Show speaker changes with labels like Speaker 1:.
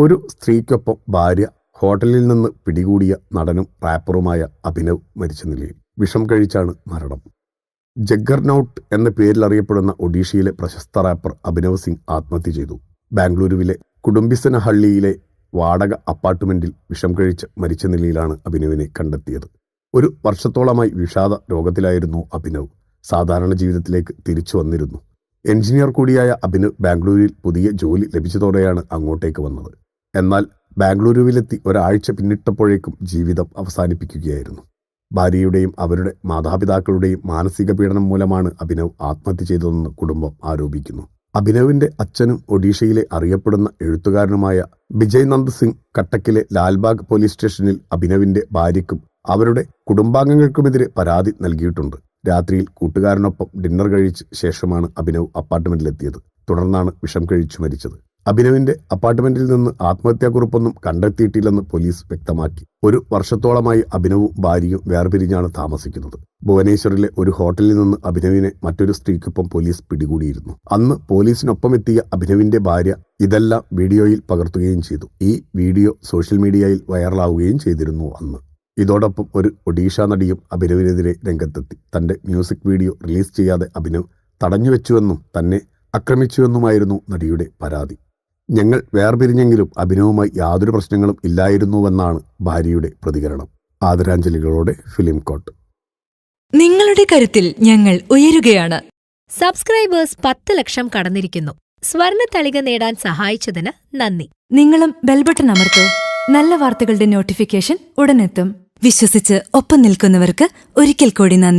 Speaker 1: ഒരു സ്ത്രീക്കൊപ്പം ഭാര്യ ഹോട്ടലിൽ നിന്ന് പിടികൂടിയ നടനും റാപ്പറുമായ അഭിനവ് മരിച്ച നിലയിൽ വിഷം കഴിച്ചാണ് മരണം. ജഗ്ഗർനൌട്ട് എന്ന പേരിൽ അറിയപ്പെടുന്ന ഒഡീഷയിലെ പ്രശസ്ത റാപ്പർ അഭിനവ് സിംഗ് ആത്മഹത്യ ചെയ്തു. ബാംഗ്ലൂരുവിലെ കുടുംബിസനഹള്ളിയിലെ വാടക അപ്പാർട്ട്മെന്റിൽ വിഷം കഴിച്ച് മരിച്ച നിലയിലാണ് അഭിനവിനെ കണ്ടെത്തിയത്. ഒരു വർഷത്തോളമായി വിഷാദ രോഗത്തിലായിരുന്നു അഭിനവ്. സാധാരണ ജീവിതത്തിലേക്ക് തിരിച്ചു വന്നിരുന്നു. എഞ്ചിനീയർ കൂടിയായ അഭിനവ് ബാംഗ്ലൂരിൽ പുതിയ ജോലി ലഭിച്ചതോടെയാണ് അങ്ങോട്ടേക്ക് വന്നത്. എന്നാൽ ബാംഗ്ലൂരുവിലെത്തി ഒരാഴ്ച പിന്നിട്ടപ്പോഴേക്കും ജീവിതം അവസാനിപ്പിക്കുകയായിരുന്നു. ഭാര്യയുടെയും അവരുടെ മാതാപിതാക്കളുടെയും മാനസിക പീഡനം മൂലമാണ് അഭിനവ് ആത്മഹത്യ ചെയ്തതെന്ന് കുടുംബം ആരോപിക്കുന്നു. അഭിനവിന്റെ അച്ഛനും ഒഡീഷയിലെ അറിയപ്പെടുന്ന എഴുത്തുകാരനുമായ വിജയ് നന്ദ് സിംഗ് കട്ടക്കിലെ ലാൽബാഗ് പോലീസ് സ്റ്റേഷനിൽ അഭിനവിന്റെ ഭാര്യയ്ക്കും അവരുടെ കുടുംബാംഗങ്ങൾക്കുമെതിരെ പരാതി നൽകിയിട്ടുണ്ട്. രാത്രിയിൽ കൂട്ടുകാരനൊപ്പം ഡിന്നർ കഴിച്ച ശേഷമാണ് അഭിനവ് അപ്പാർട്ട്മെന്റിലെത്തിയത്. തുടർന്നാണ് വിഷം കഴിച്ചു മരിച്ചത്. അഭിനവിന്റെ അപ്പാർട്ട്മെന്റിൽ നിന്ന് ആത്മഹത്യാക്കുറിപ്പൊന്നും കണ്ടെത്തിയിട്ടില്ലെന്ന് പോലീസ് വ്യക്തമാക്കി. ഒരു വർഷത്തോളമായി അഭിനവും ഭാര്യയും വേർപിരിഞ്ഞാണ് താമസിക്കുന്നത്. ഭുവനേശ്വറിലെ ഒരു ഹോട്ടലിൽ നിന്ന് അഭിനവിനെ മറ്റൊരു സ്ത്രീക്കൊപ്പം പോലീസ് പിടികൂടിയിരുന്നു. അന്ന് പോലീസിനൊപ്പം എത്തിയ അഭിനവിന്റെ ഭാര്യ ഇതെല്ലാം വീഡിയോയിൽ പകർത്തുകയും ചെയ്തു. ഈ വീഡിയോ സോഷ്യൽ മീഡിയയിൽ വൈറലാവുകയും ചെയ്തിരുന്നു അന്ന്. ഇതോടൊപ്പം ഒരു ഒഡീഷ നടിയും അഭിനവിനെതിരെ രംഗത്തെത്തി. തന്റെ മ്യൂസിക് വീഡിയോ റിലീസ് ചെയ്യാതെ അഭിനവ് തടഞ്ഞുവെച്ചുവെന്നും തന്നെ ആക്രമിച്ചുവെന്നുമായിരുന്നു നടിയുടെ പരാതി. ഞങ്ങൾ വേർപിരിഞ്ഞെങ്കിലും അഭിനവുമായി യാതൊരു പ്രശ്നങ്ങളും ഇല്ലായിരുന്നുവെന്നാണ് ഭാര്യയുടെ പ്രതികരണം. ആദരാഞ്ജലികളോടെ ഫിലിം കോട്ട്.
Speaker 2: നിങ്ങളുടെ കരുത്തിൽ ഞങ്ങൾ ഉയരുകയാണ്.
Speaker 3: സബ്സ്ക്രൈബേഴ്സ് പത്ത് ലക്ഷം കടന്നിരിക്കുന്നു. സ്വർണ തളിക നേടാൻ സഹായിച്ചതിന് നന്ദി.
Speaker 2: നിങ്ങളും ബെൽബട്ടൺ അമർത്തോ. നല്ല വാർത്തകളുടെ നോട്ടിഫിക്കേഷൻ ഉടനെത്തും. വിശ്വസിച്ച് ഒപ്പം നിൽക്കുന്നവർക്ക് ഒരിക്കൽ കൂടി നന്ദി.